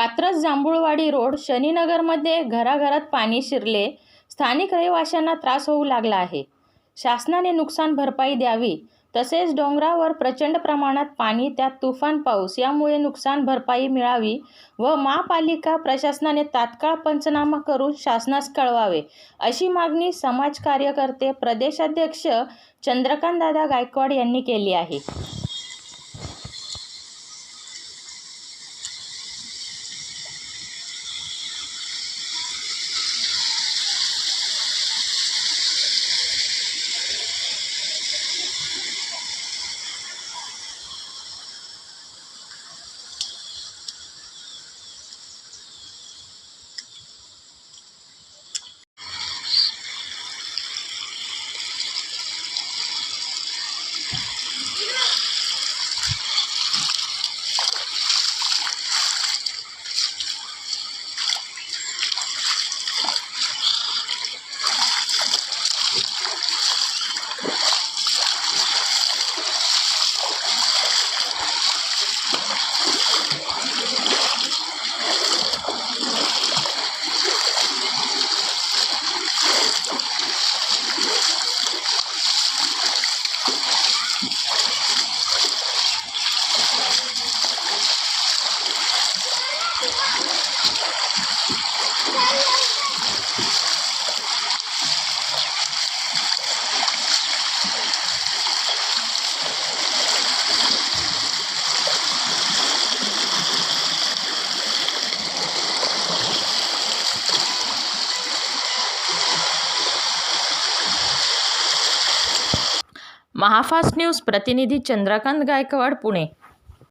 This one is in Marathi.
कात्रज जांभूळवाडी रोड शनीनगरमध्ये घराघरात पाणी शिरले. स्थानिक रहिवाशांना त्रास होऊ लागला आहे. शासनाने नुकसान भरपाई द्यावी. तसेच डोंगरावर प्रचंड प्रमाणात पाणी त्यात तुफान पाऊस यामुळे नुकसान भरपाई मिळावी व महापालिका प्रशासनाने तात्काळ पंचनामा करून शासनास कळवावे अशी मागणी समाज कार्यकर्ते प्रदेशाध्यक्ष चंद्रकांतदादा गायकवाड यांनी केली आहे. महाफास्ट न्यूज प्रतिनिधी चंद्रकांत गायकवाड पुणे.